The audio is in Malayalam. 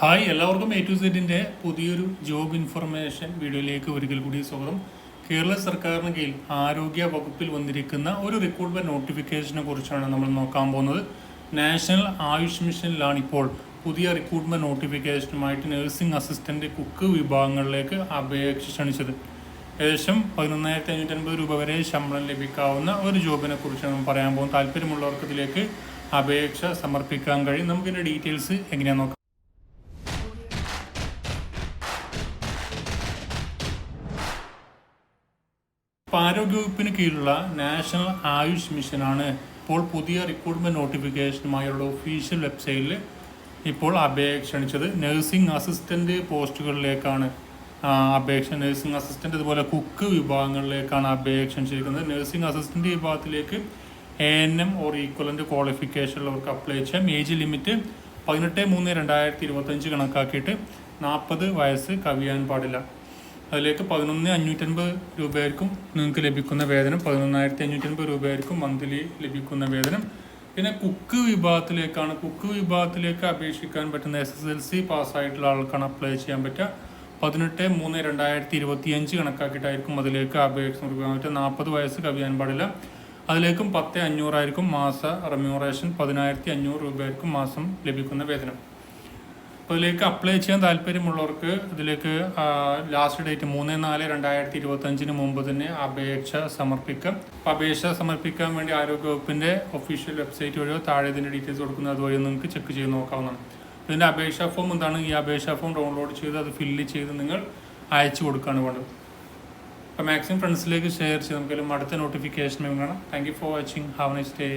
ഹായ് എല്ലാവർക്കും എ ടു സെറ്റിന്റെ പുതിയൊരു ജോബ് ഇൻഫർമേഷൻ വീഡിയോയിലേക്ക് ഒരിക്കൽ കൂടി സ്വാഗതം. കേരള സർക്കാരിന് കീഴിൽ ആരോഗ്യ വകുപ്പിൽ വന്നിരിക്കുന്ന ഒരു റിക്രൂട്ട്മെന്റ് നോട്ടിഫിക്കേഷനെ കുറിച്ചാണ് നമ്മൾ നോക്കാൻ പോകുന്നത്. നാഷണൽ ആയുഷ് മിഷനിലാണ് ഇപ്പോൾ പുതിയ റിക്രൂട്ട്മെന്റ് നോട്ടിഫിക്കേഷനുമായിട്ട് നഴ്സിംഗ് അസിസ്റ്റന്റ് കുക്ക് വിഭാഗങ്ങളിലേക്ക് അപേക്ഷ ക്ഷണിച്ചത്. ഏകദേശം പതിനൊന്നായിരത്തി അഞ്ഞൂറ്റൻപത് രൂപ വരെ ശമ്പളം ലഭിക്കാവുന്ന ഒരു ജോബിനെ കുറിച്ചാണ് പറയാൻ പോകുന്നത്. താല്പര്യമുള്ളവർക്ക് ഇതിലേക്ക് അപേക്ഷ സമർപ്പിക്കാൻ കഴിയും. നമുക്കിതിന്റെ ഡീറ്റെയിൽസ് എങ്ങനെയാണെന്ന് നോക്കാം. ഇപ്പോൾ ആരോഗ്യവകുപ്പിന് കീഴിലുള്ള നാഷണൽ ആയുഷ് മിഷനാണ് ഇപ്പോൾ പുതിയ റിക്രൂട്ട്മെന്റ് നോട്ടിഫിക്കേഷനുമായുള്ള ഒഫീഷ്യൽ വെബ്സൈറ്റിൽ ഇപ്പോൾ അപേക്ഷ ക്ഷണിച്ചത്. നഴ്സിംഗ് അസിസ്റ്റന്റ് പോസ്റ്റുകളിലേക്കാണ് അപേക്ഷ. നഴ്സിംഗ് അസിസ്റ്റന്റ് അതുപോലെ കുക്ക് വിഭാഗങ്ങളിലേക്കാണ് അപേക്ഷ ക്ഷണിച്ചിരിക്കുന്നത്. നഴ്സിംഗ് അസിസ്റ്റന്റ് വിഭാഗത്തിലേക്ക് A N M or equivalent qualification ഉള്ളവർക്ക് അപ്ലൈ ചെയ്യാം. ഏജ് ലിമിറ്റ് പതിനെട്ട് മൂന്ന് രണ്ടായിരത്തി ഇരുപത്തഞ്ച് കണക്കാക്കിയിട്ട് നാൽപ്പത് വയസ്സ് കവിയാൻ പാടില്ല. അതിലേക്ക് പതിനൊന്ന് അഞ്ഞൂറ്റൻപത് രൂപയായിരിക്കും നിങ്ങൾക്ക് ലഭിക്കുന്ന വേതനം. പതിനൊന്നായിരത്തി അഞ്ഞൂറ്റൻപത് രൂപയായിരിക്കും മന്ത്ലി ലഭിക്കുന്ന വേതനം. പിന്നെ കുക്ക് വിഭാഗത്തിലേക്കാണ്. കുക്ക് വിഭാഗത്തിലേക്ക് അപേക്ഷിക്കാൻ പറ്റുന്ന എസ് എസ് എൽ സി പാസ്സായിട്ടുള്ള ആൾക്കാണ് അപ്ലൈ ചെയ്യാൻ പറ്റുക. പതിനെട്ട് മൂന്ന് രണ്ടായിരത്തി ഇരുപത്തി അഞ്ച് കണക്കാക്കിയിട്ടായിരിക്കും അതിലേക്ക് അപേക്ഷ സമർപ്പിക്കാൻ പറ്റുക. നാൽപ്പത് വയസ്സ് കവിയാൻ പാടില്ല. അതിലേക്കും പത്ത് അഞ്ഞൂറായിരിക്കും മാസ റെമ്യൂറേഷൻ പതിനായിരത്തി അഞ്ഞൂറ് രൂപയായിരിക്കും മാസം ലഭിക്കുന്ന വേതനം. അപ്പോൾ ഇതിലേക്ക് അപ്ലൈ ചെയ്യാൻ താല്പര്യമുള്ളവർക്ക് ഇതിലേക്ക് ലാസ്റ്റ് ഡേറ്റ് മൂന്ന് നാല് രണ്ടായിരത്തി ഇരുപത്തഞ്ചിന് മുമ്പ് തന്നെ അപേക്ഷ സമർപ്പിക്കാം. അപ്പോൾ അപേക്ഷ സമർപ്പിക്കാൻ വേണ്ടി ആരോഗ്യവകുപ്പിന്റെ ഒഫീഷ്യൽ വെബ്സൈറ്റ് വഴിയോ താഴെ ഇതിന്റെ ഡീറ്റെയിൽസ് കൊടുക്കുന്നത് അതുവഴി നിങ്ങൾക്ക് ചെക്ക് ചെയ്ത് നോക്കാവുന്നതാണ്. ഇതിന്റെ അപേക്ഷാ ഫോം എന്താണ്? ഈ അപേക്ഷാ ഫോം ഡൗൺലോഡ് ചെയ്ത് അത് ഫില്ല് ചെയ്ത് നിങ്ങൾ അയച്ചു കൊടുക്കുകയാണ് വേണ്ടത്. അപ്പോൾ മാക്സിമം ഫ്രണ്ട്സിലേക്ക് ഷെയർ ചെയ്ത് നമുക്കെല്ലാം അടുത്ത നോട്ടിഫിക്കേഷൻ കാണാം thank you for watching have nice day